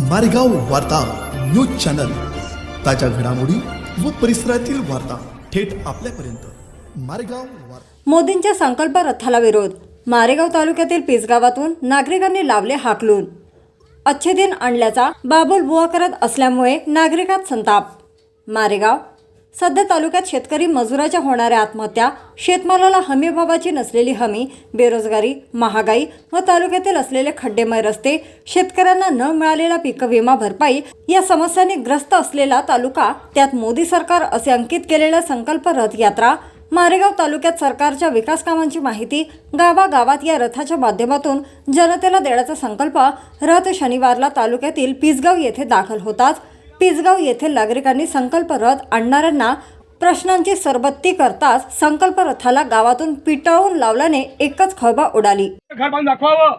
मारेगाव वार्ता news channel. ताज्या घडामोडी व परिसरातील वार्ता थेट आपल्यापर्यंत. मारेगाव मोदींच्या संकल्प रथाला विरोध. मारेगाव तालुक्यातील पिसगावातून नागरिकांनी लावले हाकलून. अच्छे दिन आणल्याचा बाबुल बुवा करत असल्यामुळे नागरिकात संताप. मारेगाव सध्या तालुक्यात शेतकरी मजुराच्या होणाऱ्या आत्महत्या शेतमालाला हमीभावाची नसलेली हमी बेरोजगारी महागाई व तालुक्यातील असलेले खड्डेमय रस्ते शेतकऱ्यांना न मिळालेला पीक विमा भरपाई या समस्यांनी ग्रस्त असलेला तालुका त्यात मोदी सरकार असे अंकित केलेल्या संकल्प रथयात्रा मारेगाव तालुक्यात सरकारच्या विकास कामांची माहिती गावागावात या रथाच्या माध्यमातून जनतेला देण्याचा संकल्प रथ शनिवारला तालुक्यातील पिसगाव येथे दाखल होताच पिसगाव येथील नागरिकांनी संकल्प रथ आणणाऱ्यांना प्रश्नांची सरबत्ती करताच संकल्प रथाला गावातून पिटाळून लावल्याने एकच खळबा उडाली. घर बांधून दाखवावं.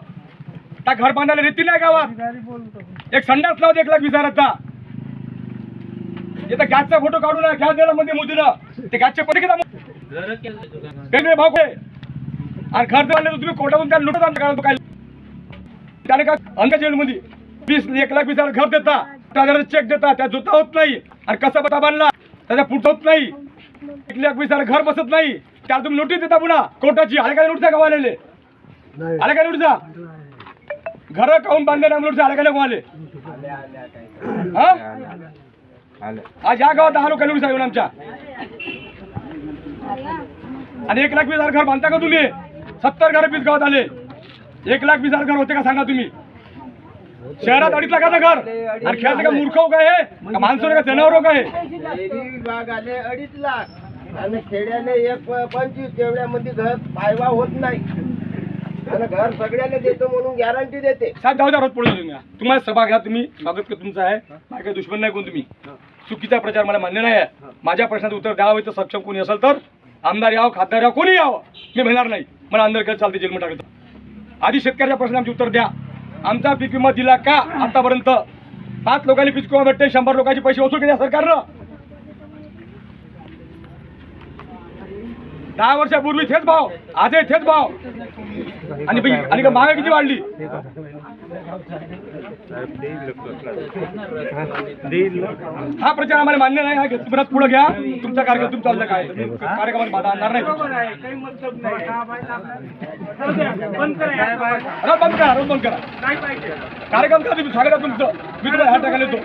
त्या घर बांधायला रेती नाही गावात. एक संडास लावत एक लाख विचाराचा इथं गॅसचा फोटो काढून गॅस द्यायला मध्ये म्हणजे मोदीनं. ते गॅसचे पडे किती वेगळे भाव आणि घर बांधले तुम्ही कोर्टातून त्याला लुटत आमच्या काय त्याने का अंग जेलमध्ये वीस एक लाख वीस हजार घर देता. चेक देता त्या जुता होत नाही. आणि कसा बता बांधला? त्याचा फुट होत नाही. एक लाख वीस हजार घर बसत नाही. त्याला तुम्ही नोटीस देता पुन्हा. कोर्टाची आले काय नोटीस आलेले आले काय नोटीसा घर काऊन बांधले नाही नोटीस आले काय हा? आज या गावात दहा लोक नोटीस येऊन आमच्या. आणि एक लाख वीस हजार घर बांधता का तुम्ही? सत्तर घर वीस गावात आले. एक लाख वीस हजार घर होते का सांगा तुम्ही? शहरात अडीच लाखाचं घर. आणि खेळाचं का मूर्ख हो काय हे? का माणसं का जनावर हो काय डेअरी विभाग आले अडीच लाख. आणि खेड्याने एक पंचवीस तेवढ्यामध्ये घर पायवा होत नाही. आणि घर सगळ्याला देतो म्हणून गॅरंटी देते. सात दहा हजार पुढे तुम्ही तुम्हाला सभा घ्या तुम्ही. स्वागत कर तुमचं आहे. माझ्या काही दुश्मन नाही कोण तुम्ही. चुकीचा प्रचार मला मान्य नाही आहे. माझ्या प्रश्नाचं उत्तर द्यावं तर सक्षम कोणी असेल तर? आमदार यावं खासदार यावं कोणी यावं? मी म्हणणार नाही. मला अंदर करत चालते जेलमध्ये टाकलं आधी शेतकऱ्याच्या प्रश्न आमचे उत्तर द्या. आमचा पीक विमा दिला का आतापर्यंत? पाच लोकांनी पीक विमा भेटते शंभर लोकांचे पैसे वसूल केले सरकारनं. दहा वर्षापूर्वी थेच भाव आजही थेच भाव. आणि आणि का महागाई किती वाढली? हा प्रचार आम्हाला मान्य नाही हा घे- परत पुढे घ्या. तुमचा कार्यक्रम तुमचा चालला काय? कार्यक्रमात बाधा आणणार नाही. बंद करा रोज बंद करा. कार्यक्रम का तुम्ही स्वागत आहे तुमचं. मी तुम्हाला हात टाकायला येतो